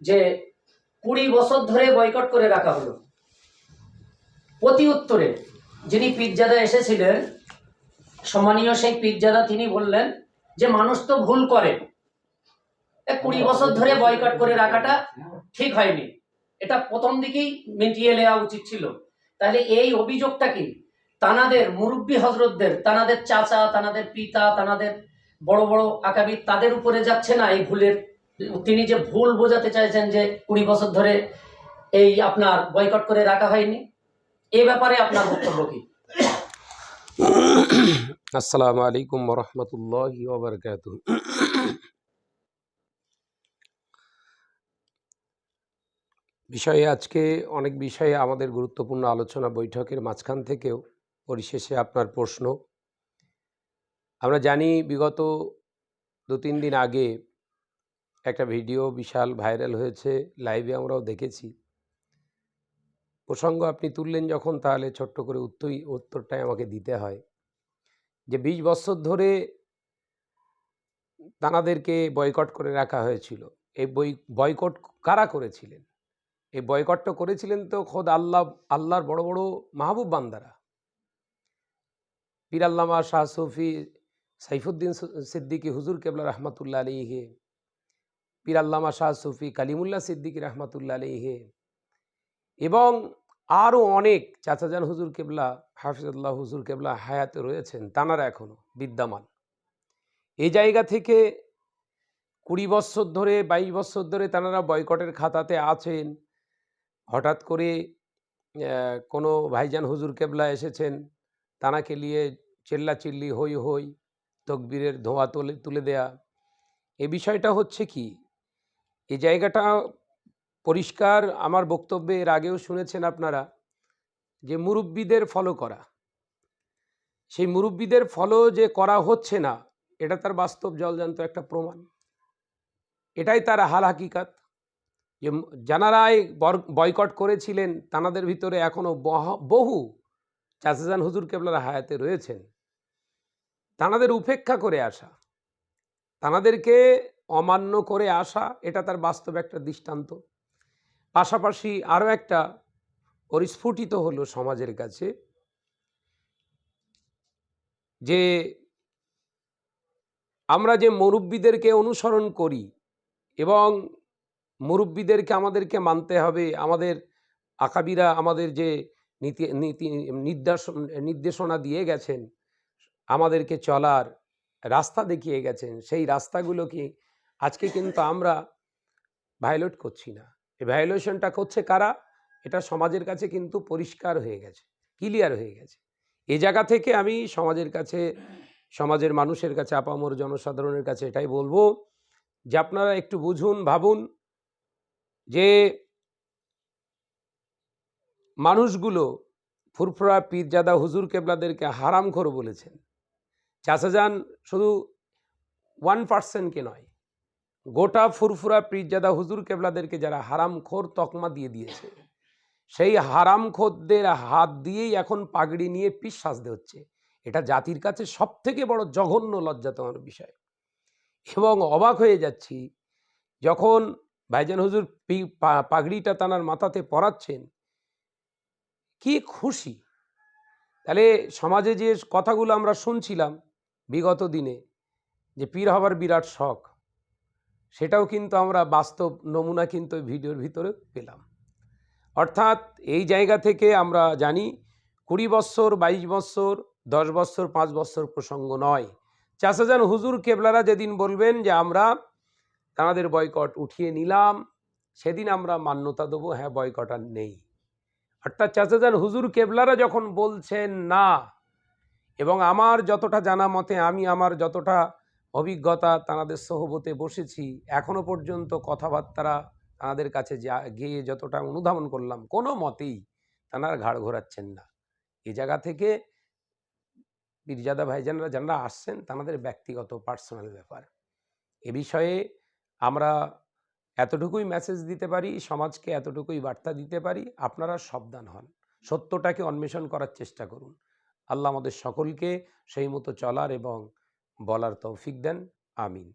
যে কুড়ি বছর ধরে বয়কট করে রাখা হলো। প্রতি উত্তরে যিনি পিজ্জাদা এসেছিলেন, সম্মানীয় সেই পিজ্জাদা তিনি বললেন যে, মানুষ তো ভুল করে। কুড়ি বছর ধরে বয়কট করে রাখাটা ঠিক হয়নি। এটা প্রথম দিকেই মিটিয়ে নেওয়া উচিত ছিল। তাহলে এই অভিযোগটা কি? তানাদের মুরব্বী হজরতদের তানাদের চাচা, তানাদের পিতা, তানাদের বড় বড় আকাবির তাদের উপরে যাচ্ছে না এই ভুলের তিনি যে ভুল বোঝাতে চাইছেন যে কুড়ি বছর ধরে এই আপনার বয়কট করে রাখা হয়নি, এ ব্যাপারে আপনার বক্তব্য কি? আসসালামু আলাইকুম রহমতুল্লাহ বিষয়ে আজকে অনেক বিষয়ে আমাদের গুরুত্বপূর্ণ আলোচনা বৈঠকের মাঝখান থেকেও পরিশেষে আপনার প্রশ্ন। আমরা জানি বিগত দু তিন দিন আগে একটা ভিডিও বিশাল ভাইরাল হয়েছে লাইভে আমরাও দেখেছি। প্রসঙ্গ আপনি তুললেন যখন, তাহলে ছোট্ট করে উত্তরই উত্তরটাই আমাকে দিতে হয়। যে বিশ বছর ধরে তানাদেরকে বয়কট করে রাখা হয়েছিল। এই বই বয়কট কারা করেছিলেন? এই বয়কটটা করেছিলেন তো খোদ আল্লাহ, আল্লাহর বড় বড় মাহবুব বান্দারা। পীরাল্লামা শাহ সুফি সাইফুদ্দিন সিদ্দিকী হুজুর কেবলা রহমতুল্লাহ আলীহে পীরাল্লামা শাহ সুফি কালিমুল্লাহ সিদ্দিকী রহমতুল্লাহ আলীহে এবং আরও অনেক চাচাজান হুজুর কেবলা হাফিজুল্লাহ হুজুর কেবলা হায়াতে রয়েছেন, তানারা এখনও বিদ্যমান। এই জায়গা থেকে কুড়ি বছর ধরে, বাইশ বছর ধরে তানারা বয়কটের খাতাতে আছেন। হঠাৎ করে কোনো ভাইজান হুজুর কেবলা এসেছেন, তানাকে নিয়ে চেল্লা চিল্লি হই হই, তকবীরের ধোঁয়া তুলে তুলে দেয়া। এ বিষয়টা হচ্ছে কি এই জায়গাটা পরিষ্কার আমার বক্তব্যে এর আগেও শুনেছেন আপনারা, যে মুরব্বীদের ফলো করা। সেই মুরব্বীদের ফলো যে করা হচ্ছে না, এটা তার বাস্তব জলজান্ত একটা প্রমাণ। এটাই তার হাল হাকিকাত, যে বর- বয়কট করেছিলেন, তানাদের ভিতরে এখনও বহু চাচাজান হুজুর কেবলার হায়াতে রয়েছেন। তানাদের উপেক্ষা করে আসা, তানাদেরকে অমান্য করে আসা, এটা তার বাস্তব একটা দৃষ্টান্ত। পাশাপাশি আরও একটা পরিস্ফুটিত হলো সমাজের কাছে যে আমরা যে মুরব্বীদেরকে অনুসরণ করি এবং মুরব্বীদেরকে আমাদেরকে মানতে হবে, আমাদের আকাবিরা আমাদের যে নীতি নীতি নির্দেশন নির্দেশনা দিয়ে গেছেন, আমাদেরকে চলার রাস্তা দেখিয়ে গেছেন, সেই রাস্তাগুলোকে আজকে কিন্তু আমরা ভায়োলেট করছি না। এই ভায়োলেশনটা করছে কারা? এটা সমাজের কাছে কিন্তু পরিষ্কার হয়ে গেছে ক্লিয়ার হয়ে গেছে। এ জায়গা থেকে আমি সমাজের কাছে, সমাজের মানুষের কাছে, আপামর জনসাধারণের কাছে এটাই বলব যে আপনারা একটু বুঝুন, ভাবুন যে মানুষগুলো ফুরফুরা পীরজাদা হুজুর কেবলাদেরকে হারামখোর বলেছেন। চাচাজান শুধু ওয়ান পার্সেন্টকে নয় গোটা ফুরফুরা পীরজাদা হুজুর কেবলাদেরকে যারা হারামখোর তকমা দিয়ে দিয়েছে, সেই হারামখোরদের হাত দিয়েই এখন পাগড়ি নিয়ে পিস সাজতে হচ্ছে। এটা জাতির কাছে সব থেকে বড় জঘন্য লজ্জাতর বিষয়। এবং অবাক হয়ে যাচ্ছি যখন ভাইজান হুজুর পাগড়িটা তানার মাথাতে পরাচ্ছেন, কি খুশি। তাহলে সমাজে যে কথাগুলো আমরা শুনছিলাম বিগত দিনে, যে পীর হবার বিরাট শখ সেটাও কিন্তু আমরা বাস্তব নমুনা কিন্তু ভিডিওর ভিতরে পেলাম। অর্থাৎ এই জায়গা থেকে আমরা জানি কুড়ি বৎসর, বাইশ বৎসর, দশ বৎসর, পাঁচ বৎসর প্রসঙ্গ নয়। চাষাজান হুজুর কেবলারা যেদিন বলবেন যে আমরা তাঁদের বয়কট উঠিয়ে নিলাম, সেদিন আমরা মান্যতা দেবো হ্যাঁ বয়কট আর নেই। অর্থাৎ চাচাজান হুজুর কেবলারা যখন বলছেন না, এবং আমার যতটা জানা মতে, আমি আমার যতটা অভিজ্ঞতা তাঁদের সহবতে বসেছি। এখনও পর্যন্ত কথাবার্তারা তাঁদের কাছে যা গিয়ে যতটা অনুধাবন করলাম, কোনো মতেই তাঁরা ঘাড় ঘোরাচ্ছেন না। এ জায়গা থেকে পীরজাদা ভাইজানরা যারা আসছেন, তাঁদের ব্যক্তিগত, পার্সোনাল ব্যাপার। এ বিষয়ে আমরা এতটুকুই মেসেজ দিতে পারি, সমাজকে এতটুকুই বার্তা দিতে পারি, আপনারা সাবধান হন। সত্যটাকে অন্বেষণ করার চেষ্টা করুন। আল্লাহ আমাদের সকলকে সেই মতো চলার এবং বলার তৌফিক দেন আমিন।